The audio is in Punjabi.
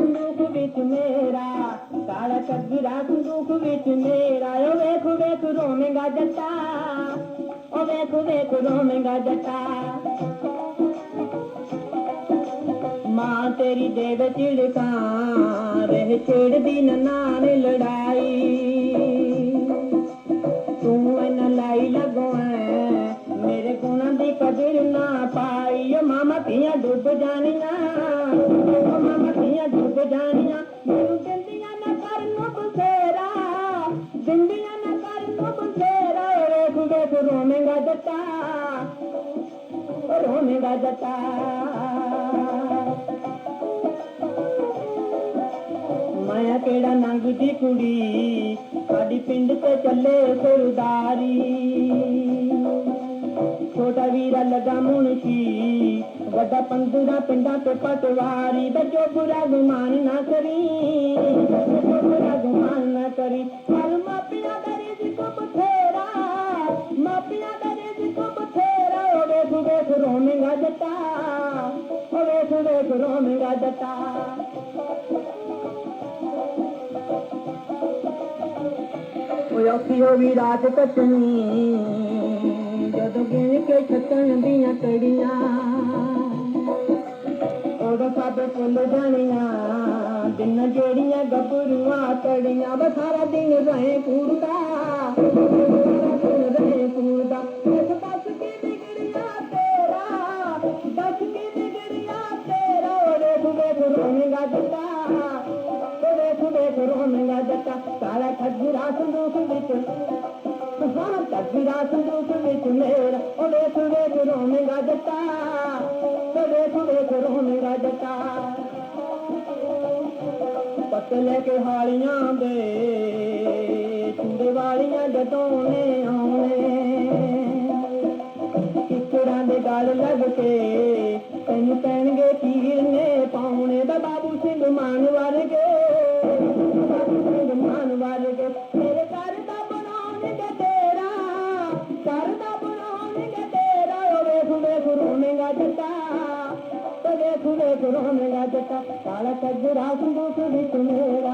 ਸੰਦੂਕ ਵਿੱਚ ਮੇਰਾ, ਕਾਲਾ ਕਬੀਰਾ ਸੰਦੂਕ ਵਿੱਚ ਮੇਰਾ। ਓ ਵੇਖ ਵੇਖ ਰੋਵੇਂਗਾ ਜੱਟਾ, ਓ ਵੇਖ ਵੇਖ ਰੋਵੇਂਗਾ ਜੱਟਾ। ਮਾਂ ਤੇਰੀ ਦੇਵ ਚਿੜਕਾਂ ਰਹਿ ਛੇੜਦੀ ਨਾਨ ਲੜਾਈ। ਤੂੰ ਇਹਨਾਂ ਲਈ ਲਗਵਾਂ ਮੇਰੇ ਗੁਣਾਂ ਦੀ ਕਦਰ ਨਾ ਪਾਈ। ਮਾਮਾ ਧੀਆਂ ਡੁੱਬ ਜਾਣੀਆਂ। ਮਾਮਾ ਧੀਆਂ ਡੁੱਬ ਜਾਣੀਆਂ। ਮੈਨੂੰ ਦਿੰਦੀਆਂ ਨਾ ਕਰ ਨੂੰ ਬਸੇਰਾ ਦਿੰਦੀਆਂ ਨਾ ਕਰ ਨੂੰ ਬਸੇਰਾ ਵੇਖ ਵੇਖ, ਰੋਵੇਂਗਾ ਜੱਟਾ। ਰੋਵੇਂਗਾ ਜੱਟਾ। ਮਾਇਆ ਕਿਹੜਾ ਨੰਗ ਦੀ ਕੁੜੀ? ਸਾਡੀ ਪਿੰਡ ਤੇ ਚੱਲੇ ਸਰਦਾਰੀ। ਵੀਰਾ ਲਗਾ ਮੁਨਸ਼ੀ ਵੱਡਾ ਪੰਦੂਰਾ ਪਿੰਡਾਂ ਤੇ ਪਟਵਾਰੀ ਬੱਜੋ ਬੁਰਾ ਗੁਮਾਨ ਨਾ ਕਰੀ। ਬੱਜੋ ਬੁਰਾ ਗੁਮਾਨ ਨਾ ਕਰੀ। ਹਰ ਮਾਪਿਆਂ ਦਾ ਰਿਜ਼ਕ ਬਥੇਰਾ ਮਾਪਿਆਂ ਦਾ ਰਿਜ਼ਕ ਬਥੇਰਾ ਓ ਵੇਖ ਵੇਖ ਜੱਟਾ ਓ ਵੇਖ ਵੇਖ ਜੱਟਾ। ਓਏ ਔਖੀ ਹੋ ਵੀ ਰਾਤ ਕੱਟਣੀ, ਜਦੋਂ ਗਿਣ ਛੱਤਣ ਦੀਆਂ ਕੜੀਆਂ ਉਦੋਂ ਸਭ ਭੁੱਲ ਜਾਣੀਆਂ ਦਿਨ ਜਿਹੜੀਆਂ ਗੱਭਰੂਆਂ ਤੜੀਆਂ ਬਸ ਸਾਰਾ ਦਿਨ ਰਹੇ ਕੂੜਦਾ ਸਾਰਾ ਦਿਨ ਰਹੇ ਕੂੜਦਾ ਇਸ ਬਸ ਕੀ ਵਿਗੜਿਆ ਤੇਰਾ ਬਸ ਕੀ ਵਿਗੜਿਆ ਤੇਰਾ ਓਰੇ ਸੁਬੇ ਰੋਵੇਂਗਾ ਜੱਟਾ ਓਰੇ ਸੁਬੇ ਰੋਵੇਂਗਾ ਜੱਟਾ ਸਾਰਾ ਖਜਰਾ ਸੰਦੂਕ ਵਿੱਚ ਸਾਰਾ ਖਜਰਾ ਸੰਦੂਕ ਵਿੱਚ ਮੇਰਾ ਓਰੇ ਸੁਬੇ ਰੋਵੇਂਗਾ ਜੱਟਾ ਓਰੇ ਸੁਬੇ ਰੋਵੇਂਗਾ ਕੇ ਹਾਲੀਆਂ ਦੇ ਚੁੰਡੇ ਵਾਲੀਆਂ ਜਦੋਂ ਨੇ ਆਉਣੇ ਕਿਚੜਾਂ ਦੇ ਗਲ ਲੱਗ ਕੇ ਤੈਨੂੰ ਪੈਣਗੇ ਤੀਰ ਨੇ ਪਾਉਣੇ ਦਾ ਬਾਬੂ ਸਿੰਘ ਮਾਨ ਵਰਗੇ। ਘਰ ਦਾ ਬਣਾਉਣਗੇ ਤੇਰਾ ਓ ਵੇਖ ਵੇਖ ਰੋਵੇਂਗਾ ਜੱਟਾ ਤੇ ਵੇਖ ਵੇਖ ਰੋਵੇਂਗਾ ਜੱਟਾ ਕਾਲਾ ਕੱਜਰਾ ਸੰਦੂਕ ਵਿੱਚ ਮੇਰਾ